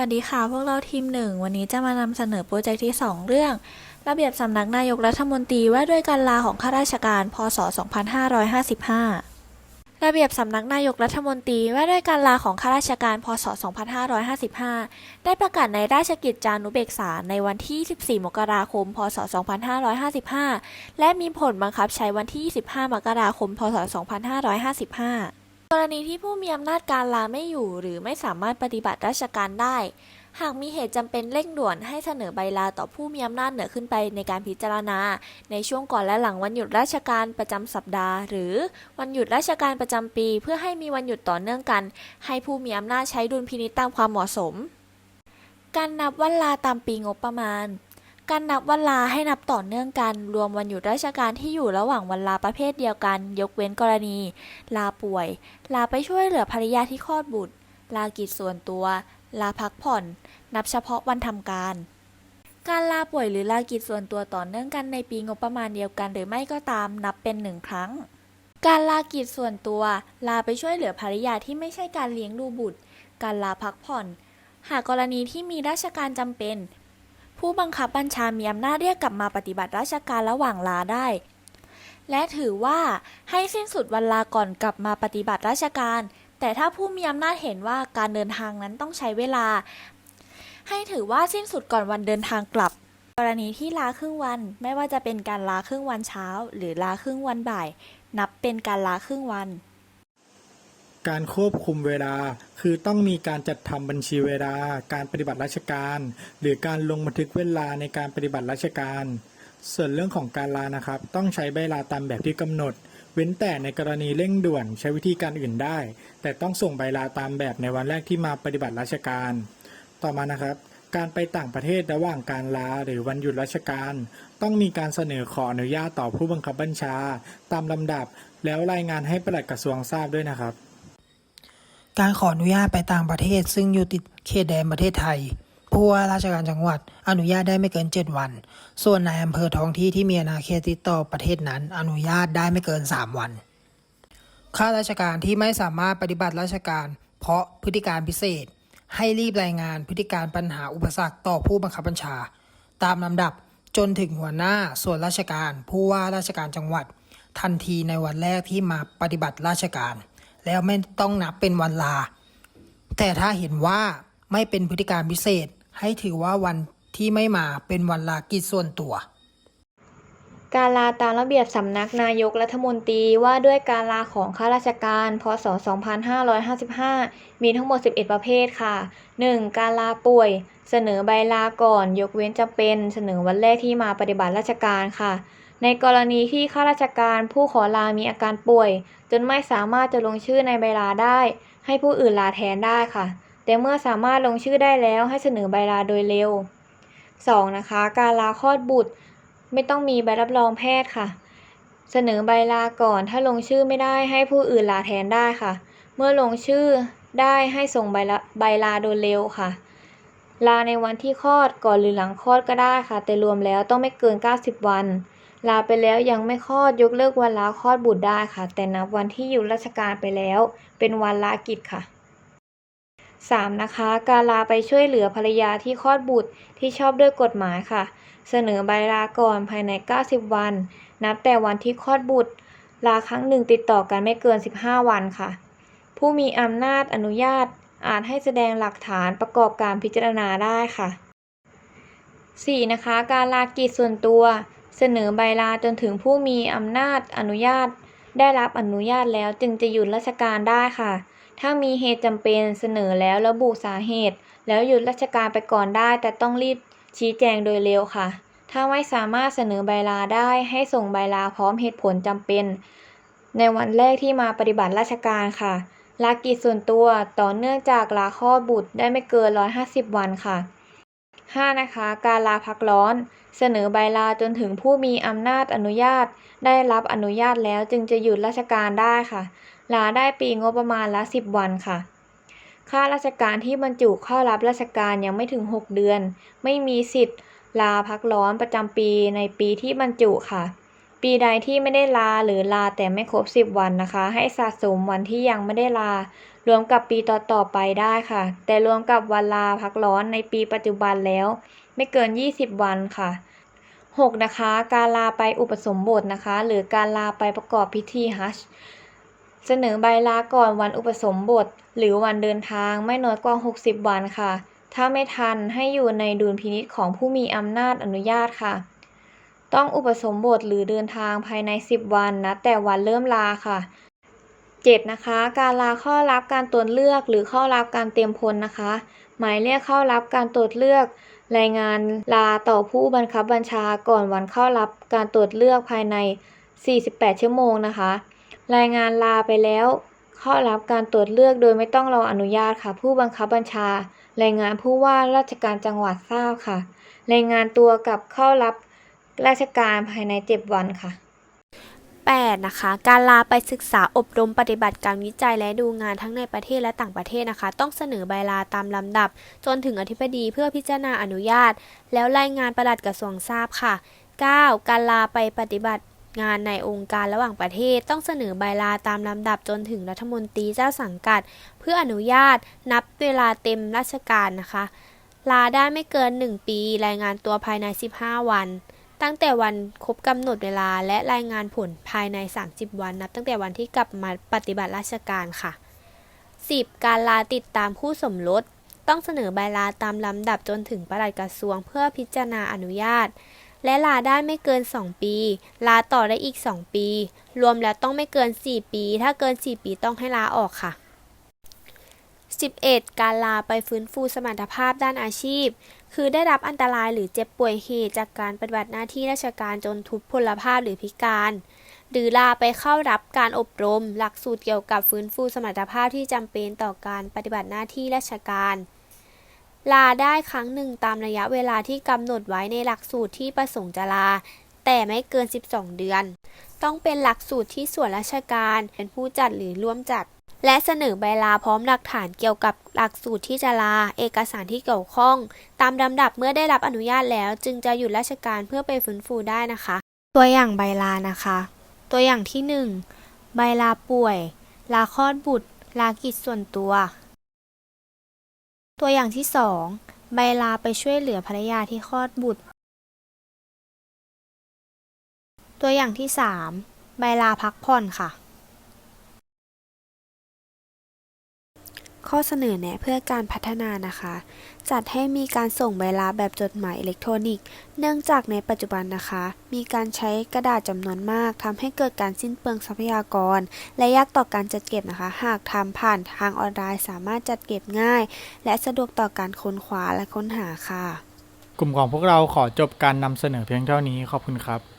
วัสดีค่ะ พวกเราทีมหนึ่งวันนี้จะมานำเสนอโปรเจกต์ที่ 2 เรื่อง ระเบียบสำนักนายกรัฐมนตรีว่าด้วยการลาของข้าราชการ พศ 2555 ระเบียบสำนักนายกรัฐมนตรีว่าด้วยการลาของข้าราชการ พศ 2555 ได้ประกาศในราชกิจจานุเบกษาในวันที่24มกราคม พศ 2555 และมีผลบังคับใช้วันที่ 25 มกราคม พศ 2555 รณีที่ผู้มีอำนาจการลาไม่อยู่ หรือไม่สามารถปฏิบัติราชการได้ หากมีเหตุจำเป็นเร่งด่วนให้เสนอใบลาต่อผู้มีอำนาจเหนือขึ้นไปในการพิจารณา ในช่วงก่อนและหลังวันหยุดราชการประจำสัปดาห์ หรือวันหยุดราชการประจำปี เพื่อให้มีวันหยุดต่อเนื่องกัน ให้ผู้มีอำนาจใช้ดุลพินิจตามความเหมาะสม การนับวันลาตามปีงบประมาณ การนับวันลาให้นับต่อเนื่องกัน รวมวันหยุดราชการที่อยู่ระหว่างวันลาประเภทเดียวกัน ยกเว้นกรณี ลาป่วย ลาไปช่วยเหลือภรรยาที่คลอดบุตร ลากิจส่วนตัว ลาพักผ่อน นับเฉพาะวันทำการ การลาป่วยหรือลากิจส่วนตัวต่อเนื่องกันในปีงบประมาณเดียวกัน หรือไม่ก็ตามนับเป็นหนึ่งครั้ง การลากิจส่วนตัว ลาไปช่วยเหลือภรรยาที่ไม่ใช่การเลี้ยงดูบุตร การลาพักผ่อน หากกรณีที่มีราชการจำเป็น ผู้บังคับบัญชามีอำนาจเรียกกลับมาปฏิบัติราชการระหว่างลาได้ และถือว่าให้สิ้นสุดวันลาก่อนกลับมาปฏิบัติราชการ แต่ถ้าผู้มีอำนาจเห็นว่าการเดินทางนั้นต้องใช้เวลา ให้ถือว่าสิ้นสุดก่อนวันเดินทางกลับ กรณีที่ลาครึ่งวันไม่ว่าจะเป็นการลาครึ่งวันเช้า หรือลาครึ่งวันบ่าย นับเป็นการลาครึ่งวัน การควบคุมเวลา คือต้องมีการจัดทำบัญชีเวลา การปฏิบัติราชการ หรือการลงบันทึกเวลาในการปฏิบัติราชการ ส่วนเรื่องของการลานะครับ ต้องใช้ใบลาตามแบบที่กำหนด เว้นแต่ในกรณีเร่งด่วนใช้วิธีการอื่นได้ แต่ต้องส่งใบลาตามแบบในวันแรกที่มาปฏิบัติราชการ ต่อมานะครับการไปต่างประเทศระหว่างการลาหรือวันหยุดราชการ ต้องมีการเสนอขออนุญาตต่อผู้บังคับบัญชา ตามลำดับแล้วรายงานให้ปลัดกระทรวงทราบด้วยนะครับ การขออนุญาตไปต่างประเทศ ซึ่งอยู่ติดเขตแดนประเทศไทยผู้ว่าราชการจังหวัดอนุญาตได้ไม่เกิน 7 วัน ส่วนในายอำเภอท้องที่ที่มีอาณาเขตติดต่อประเทศนั้น อนุญาตได้ไม่เกิน 3 วัน ข้าราชการที่ไม่สามารถปฏิบัติราชการ เพราะพฤติการพิเศษ ให้รีบรายงานพฤติการปัญหาอุปสรรคต่อผู้บังคับบัญชา ตามลำดับจนถึงหัวหน้าส่วนราชการ ผู้ว่าราชการจังหวัด ทันทีในวันแรกที่มาปฏิบัติราชการ แล้วไม่ต้องนับเป็นวันลา แต่ถ้าเห็นว่าไม่เป็นพฤติการพิเศษให้ถือว่าวันที่ไม่มาเป็นวันลากิจส่วนตัว การลาตามระเบียบสำนักนายกรัฐมนตรีว่าด้วยการลาของข้าราชการ พศ 2555 มีทั้งหมด 11 ประเภทค่ะ 1. การลาป่วย เสนอใบลาก่อน ยกเว้นจำเป็น เสนอวันแรกที่มาปฏิบัติราชการค่ะ ในกรณีที่ข้าราชการผู้ขอลามีอาการป่วย จนไม่สามารถจะลงชื่อในใบลาได้ ให้ผู้อื่นลาแทนได้ค่ะ แต่เมื่อสามารถลงชื่อได้แล้วให้เสนอใบลาโดยเร็ว 2. นะคะ การลาคลอดบุตร ไม่ต้องมีใบรับรองแพทย์ค่ะ เสนอใบลาก่อน ถ้าลงชื่อไม่ได้ให้ผู้อื่นลาแทนได้ค่ะ เมื่อลงชื่อได้ให้ส่งใบละใบลาโดยเร็วค่ะ ลาในวันที่คลอดก่อนหรือหลังคลอดก็ได้ค่ะ แต่รวมแล้วต้องไม่เกิน 90 วัน ลาไปแล้วยังไม่คลอดยกเลิกวันลาคลอดบุตรได้ค่ะ แต่นับวันที่อยู่ราชการไปแล้ว เป็นวันลากิจค่ะ 3. นะคะ การลาไปช่วยเหลือภรรยาที่คลอดบุตรที่ชอบด้วยกฎหมายค่ะ เสนอใบลาก่อนภายใน 90 วัน นับแต่วันที่คลอดบุตร ลาครั้งหนึ่งติดต่อกันไม่เกิน 15 วันค่ะ ผู้มีอำนาจอนุญาตอาจให้แสดงหลักฐานประกอบการพิจารณาได้ค่ะ 4. นะคะ การลากิจส่วนตัว เสนอใบลาจนถึงผู้มีอำนาจอนุญาต ได้รับอนุญาตแล้วจึงจะหยุดราชการได้ค่ะ ถ้ามีเหตุจำเป็นเสนอแล้วระบุสาเหตุ แล้วหยุดราชการไปก่อนได้ แต่ต้องรีบชี้แจงโดยเร็วค่ะ ถ้าไม่สามารถเสนอใบลาได้ให้ส่งใบลาพร้อมเหตุผลจำเป็น ในวันแรกที่มาปฏิบัติราชการค่ะลากิจส่วนตัวต่อเนื่องจากลาคลอดบุตรได้ไม่เกิน 150 วันค่ะ 5. นะคะ การลาพักร้อน เสนอใบลาจนถึงผู้มีอำนาจอนุญาต ได้รับอนุญาตแล้วจึงจะหยุดราชการได้ค่ะ ลาได้ปีงบประมาณละ 10 วันค่ะข้าราชการที่บรรจุเข้ารับราชการยังไม่ถึง 6 เดือน ไม่มีสิทธิ์ ลาพักร้อนประจำปีในปีที่บรรจุค่ะ ปีใดที่ไม่ได้ลาหรือลาแต่ไม่ครบ 10 วันนะคะ ให้สะสมวันที่ยังไม่ได้ลา รวมกับปีต่อๆไปได้ค่ะ แต่รวมกับวันลาพักร้อนในปีปัจจุบันแล้ว ไม่เกิน 20 วันค่ะ 6. นะคะ การลาไปอุปสมบทนะคะ หรือการลาไปประกอบพิธีฮัจญ์เสนอใบลาก่อนวันอุปสมบท หรือวันเดินทางไม่น้อยกว่า 60 วันค่ะ ถ้าไม่ทันให้อยู่ในดุลพินิจของผู้มีอำนาจอนุญาตค่ะ ต้องอุปสมบทหรือเดินทางภายใน 10 วันนะแต่วันเริ่มลาค่ะ 7. นะคะ การลาเข้ารับการตรวจเลือกหรือเข้ารับการเตรียมพลนะคะ หมายเรียกเข้ารับการตรวจเลือก รายงานลาต่อผู้บังคับบัญชาก่อนวันเข้ารับการตรวจเลือกภายใน 48 ชั่วโมงนะคะ รายงานลาไปแล้ว เข้ารับการตรวจเลือกโดยไม่ต้องรออนุญาตค่ะ ผู้บังคับบัญชา รายงานผู้ว่าราชการจังหวัดทราบค่ะ รายงานตัวกับเข้ารับราชการภายใน 7 วันค่ะ 8. นะคะการลาไปศึกษาอบรมปฏิบัติการวิจัยและดูงานทั้งในประเทศและต่างประเทศนะคะ ต้องเสนอใบลาตามลำดับ จนถึงอธิบดีเพื่อพิจารณาอนุญาต แล้วรายงานประหลัดกระทรวงทราบค่ะ 9. การลาไปปฏิบัติงานในองค์การระหว่างประเทศต้องเสนอใบลาตามลำดับจนถึงรัฐมนตรีเจ้าสังกัด เพื่ออนุญาตนับเวลาเต็มราชการนะคะ ลาได้ไม่เกิน 1 ปี รายงานตัวภายใน 15 วัน ตั้งแต่วันครบกำหนดเวลาและรายงานผลภายใน 30 วันนับ ตั้งแต่วันที่กลับมาปฏิบัติราชการค่ะ 10. การลาติดตามคู่สมรส ต้องเสนอใบลาตามลำดับจนถึงประหลัดกระทรวงเพื่อพิจารณาอนุญาต และลาได้ไม่เกิน 2 ปี ลาต่อได้อีก 2 ปี รวมแล้วต้องไม่เกิน 4 ปี ถ้าเกิน 4 ปีต้องให้ลาออกค่ะ 11. การลาไปฟื้นฟูสมรรถภาพด้านอาชีพ คือได้รับอันตรายหรือเจ็บป่วยเหตุจากการปฏิบัติหน้าที่ราชการจนทุพพลภาพหรือพิการ หรือลาไปเข้ารับการอบรม หลักสูตรเกี่ยวกับฟื้นฟูสมรรถภาพที่จำเป็นต่อการปฏิบัติหน้าที่ราชการ ลาได้ครั้งหนึ่งตามระยะเวลาที่กำหนดไว้ในหลักสูตรที่ประสงค์จะลา แต่ไม่เกิน 12 เดือน ต้องเป็นหลักสูตรที่ส่วนราชการเป็นผู้จัดหรือร่วมจัด และเสนอใบลาพร้อมหลักฐานเกี่ยวกับหลักสูตรที่จะลา เอกสารที่เกี่ยวข้อง ตามลำดับเมื่อได้รับอนุญาตแล้ว จึงจะหยุดราชการเพื่อไปฟื้นฟูได้นะคะ ตัวอย่างใบลานะคะ ตัวอย่างที่ 1 ใบลาป่วย ลาคลอดบุตร ลากิจส่วนตัว ตัวอย่างที่ 2 ใบลาไปช่วยเหลือภรรยาที่คลอดบุตร ตัวอย่างที่ 3 ใบลาพักผ่อนค่ะ ข้อเสนอแนะเพื่อการพัฒนานะคะ จัดให้มีการส่งใบลาแบบจดหมายอิเล็กทรอนิกส์ เนื่องจากในปัจจุบันนะคะ มีการใช้กระดาษจำนวนมากทำให้เกิดการสิ้นเปลืองทรัพยากร และยากต่อการจัดเก็บนะคะ หากทำผ่านทางออนไลน์สามารถจัดเก็บง่าย และสะดวกต่อการค้นคว้าและค้นหาค่ะ กลุ่มของพวกเราขอจบการนำเสนอเพียงเท่านี้ขอบคุณครับ